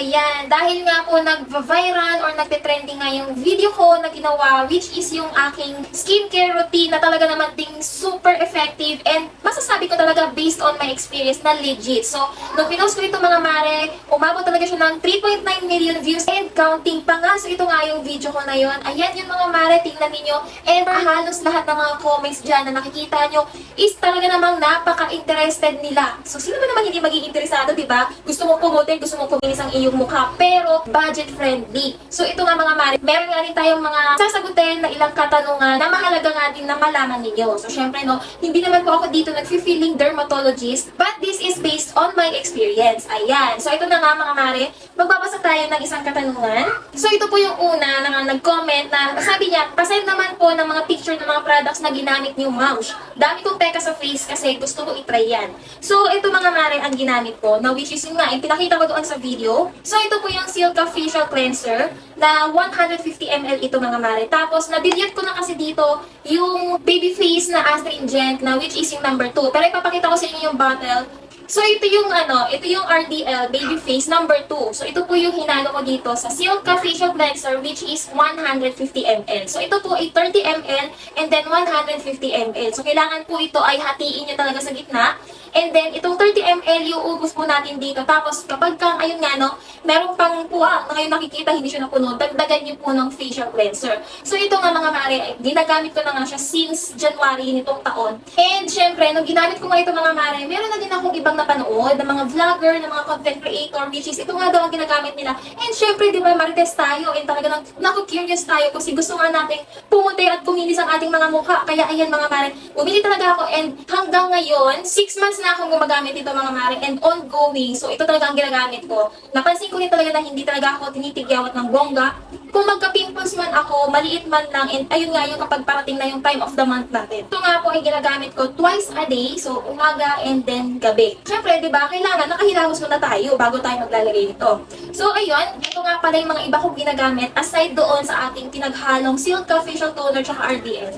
Ayan, dahil nga po nag-viral or nagte-trending nga yung video ko na ginawa, which is yung aking skincare routine na talaga naman ding super effective and masasabi ko talaga based on my experience na legit. So, nung pinost ko ito mga mare, umabot talaga siya ng 3.9 million views and counting pa nga. So, ito nga yung video ko na yon. Ayan yung mga mare, tingnan ninyo. And halos lahat ng mga comments dyan na nakikita nyo is talaga namang napaka-interested nila. So, sino ba naman hindi maging interesado, di ba? Gusto mong pumutin, gusto mong kuminis ang iyong mukha, pero budget-friendly. So, ito nga mga mare, meron nga rin tayong mga sasagutin na ilang katanungan na mahalaga nga din na malaman ninyo. So, syempre, no, hindi naman po ako dito nag-feeling dermatologist, but this is based on my experience. Ayan. So, ito na nga mga mare, magbabasa tayo ng isang katanungan. So, ito po yung una na nga nag-comment na sabi niya, pasend naman po ng mga picture ng mga products na ginamit niyo, Maush. Dami kong teka sa face kasi gusto ko itry yan. So, ito mga mare ang ginamit ko, na which is yun nga, yung pinakita ko doon sa video. So, ito po yung Silka Facial Cleanser na 150 ml ito mga mare. Tapos, na-delete ko na kasi dito yung baby face na astringent na which is yung number 2. Pero ipapakita ko sa inyo yung bottle. So, ito yung ano, ito yung RDL Baby Face number 2. So, ito po yung hinalo ko dito sa Silka Facial Cleanser which is 150 ml. So, ito po ay 30 ml and then 150 ml. So, kailangan po ito ay hatiin nyo talaga sa gitna. And then, itong 30 ml yung ubus po natin dito. Tapos, kapag kang, ayun nga, no, meron pang puwang na ngayon nakikita, hindi siya napuno, dagdagan nyo po ng facial cleanser. So, ito nga mga mare, ginagamit ko na nga siya since January nitong taon. And, syempre, nung ginamit ko nga ito mga mare, meron na din akong ibang napanood ng mga vlogger, ng mga content creator, which is ito nga daw ang ginagamit nila. And, syempre, di ba, marites tayo, and talaga nang, naku-curious tayo kasi gusto nga natin pumuti at kuminis ang ating mga mukha. Kaya, ayan mga mare, bumili talaga ako, and hanggang ngayon, 6 months na akong gumagamit ito mga mare, and ongoing. So, ito talaga ang ginagamit ko. Napansin ko rin talaga na hindi talaga ako tinitigyawat ng bongga. Kung magka-pimples man ako, maliit man lang, and ayun nga yung kapag parating na yung time of the month natin. Ito nga po ay ginagamit ko twice a day, so umaga and then gabi. Siyempre, di ba, kailangan nakahilamos muna tayo bago tayo maglalagay nito. So, ayun, ito nga pala yung mga iba kong ginagamit aside doon sa ating pinaghalong Silka Facial Toner tsaka RDL.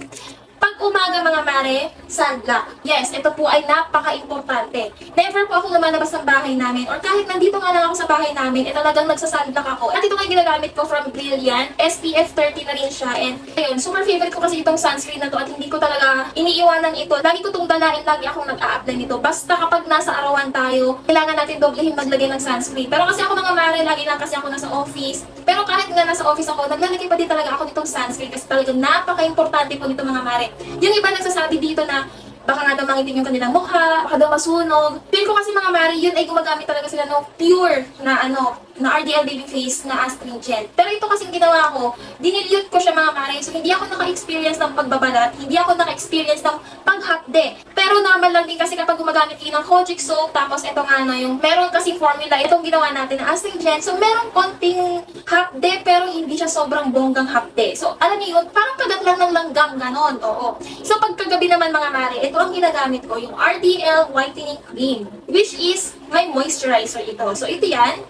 Pag umaga mga mare, sunblock. Yes, ito po ay napaka-importante. Never po ako lumalabas ng bahay namin or kahit nandito nga lang ako sa bahay namin, eh talagang nagsasunblock ako. At ito nga ginagamit ko from Brilliant. SPF 30 na rin siya. And ayun, super favorite ko kasi itong sunscreen na to at hindi ko talaga iniiwanan ito. Lagi ko itong dalain, lagi akong nag-a-apply nito. Basta kapag nasa arawan tayo, kailangan natin doblehin maglagay ng sunscreen. Pero kasi ako mga mare, lagi lang kasi ako nasa office. Pero kahit nga nasa office ako, naglalagay pa din talaga ako nitong sunscreen kasi talagang napaka-importante po nito mga mare. Yung iba nagsasabi dito na baka nga daw mangitim yung kanilang mukha, baka daw masunog. Feel ko kasi mga mare, yun ay gumagamit talaga sila ng pure na ano, na RDL baby face na astringent. Pero ito kasing ginawa ko, dinilute ko siya mga mare. So hindi ako naka-experience ng pagbabalat, hindi ako naka-experience ng paghakde. Pero normal lang din kasi kapag gumagamit kayo ng Kojic soap, tapos ito nga no, yung meron kasi formula, itong ginawa natin na astringent. So meron konting hapde, pero hindi siya sobrang bonggang hapde. So alam niyo yun, parang kagat lang ng langgam ganon. Oo. So pagkagabi naman mga mare, ito ang ginagamit ko, yung RDL Whitening Cream, which is my moisturizer ito. So ito yan.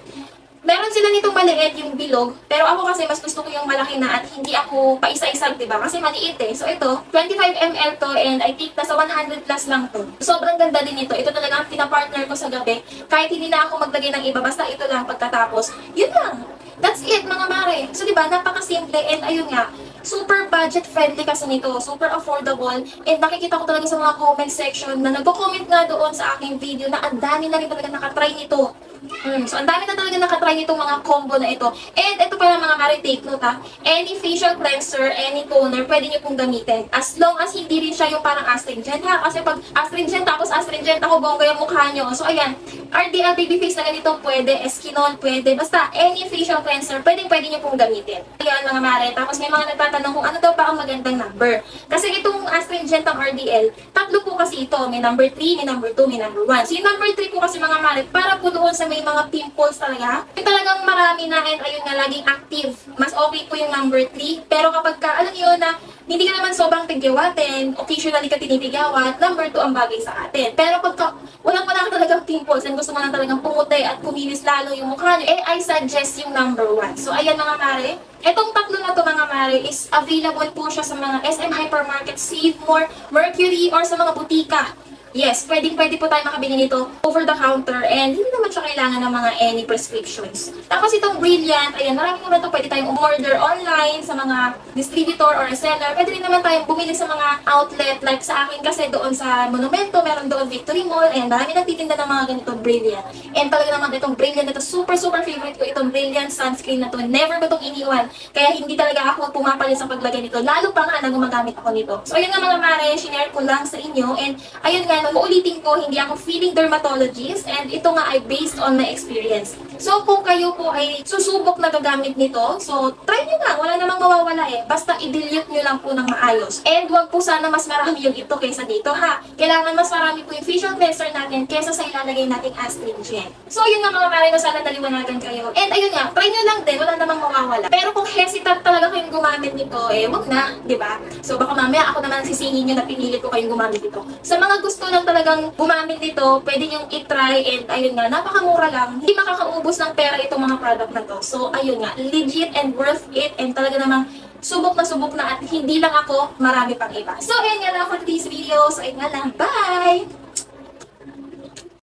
Meron sila nitong maliit yung bilog, pero ako kasi mas gusto ko yung malaki na at hindi ako paisa-isag, diba? Kasi maliit eh. So ito, 25 ml to and I think nasa 100 plus lang to. Sobrang ganda din ito. Ito talaga ang pinapartner ko sa gabi. Kahit hindi na ako maglagay ng iba, basta ito lang pagkatapos. Yun lang. That's it, mga mare. So, di ba, napakasimple and ayun nga, super budget friendly kasi nito, super affordable, and nakikita ko talaga sa mga comment section na nagko-comment nga doon sa aking video na ang dami na rin talaga nakatry nito. Mm, so, ang dami na talaga nakatry nitong mga combo na ito. And ito pala mga kare, take note ha. Any facial cleanser, any toner, pwede nyo pong gamitin. As long as hindi rin siya yung parang astringent ha. Kasi pag astringent tapos astringent ako bongga yung mukha nyo. So, ayan. RDL baby face na ganito, pwede. Eskinol, pwede. Basta, any facial cleanser, pwede pwede nyo pong gamitin. Ayan mga mare. Tapos may mga nagtatanong kung ano daw pa ang magandang number. Kasi itong astringent ang RDL, tatlo po kasi ito. May number 3, may number 2, may number 1. So, yung number 3 po kasi mga mare, para po doon sa may pimples talaga. Yung talagang marami na and ayun nga, laging active. Mas okay po yung number 3. Pero kapag ka, alam niyo na, hindi ka naman sobrang tigyawatin, occasionally ka tinitigyawat, number 2 ang bagay sa atin. Pero pagka walang wala ka talagang pimples and gusto mo lang talagang pumuti at kuminis lalo yung mukha nyo, eh I suggest yung number 1. So ayan mga mare, Etong tatlo na to mga mare is available po siya sa mga SM Hypermarket, Save More, Mercury, or sa mga butika. Yes, pwedeng pwede po tayo makabili nito over the counter and hindi naman siya kailangan ng mga any prescriptions. Tapos itong Brilliant, ayan, marami naman to pwede tayong umorder online sa mga distributor or seller. Pwede rin naman tayong bumili sa mga outlet like sa akin kasi doon sa Monumento, meron doon Victory Mall, ayan, marami nagtitinda ng mga ganito Brilliant. And talaga naman itong Brilliant, ito super super favorite ko itong Brilliant sunscreen na to. Never ko itong iniwan. Kaya hindi talaga ako pumapalit sa paglagay nito. Lalo pa nga na gumagamit ako nito. So ayun nga mga mare, shinare ko lang sa inyo. And ayun nga, no, uulitin ko, hindi ako feeling dermatologist. And ito nga ay based on my experience. So kung kayo po ay susubok na gagamit nito, so try nyo nga. Wala namang mawawala eh. Basta i-dilute nyo lang po ng maayos. And wag po sana mas marami yung ito kaysa dito ha. Kailangan mas marami po yung facial cleanser natin kaysa sa ilalagay nating astringent. So yun nga mga mare, no, sana naliwanagan kayo. And ayun nga, try nyo lang din. Wala namang mawawala. Pero kung hesitant talaga kayong gumamit nito, eh wag na, di ba? So baka mamaya ako naman sisingin nyo na pinilit ko kayong gumamit nito. Sa mga gusto lang talagang gumamit nito, pwede nyo i-try and ayun nga, napakamura lang. Hindi makakaubos ng pera itong mga product na to. So ayun nga, legit and worth it and talaga namang subok na subok na at hindi lang ako, marami pang iba. So ayun nga lang for today's video. So ayun nga lang, bye!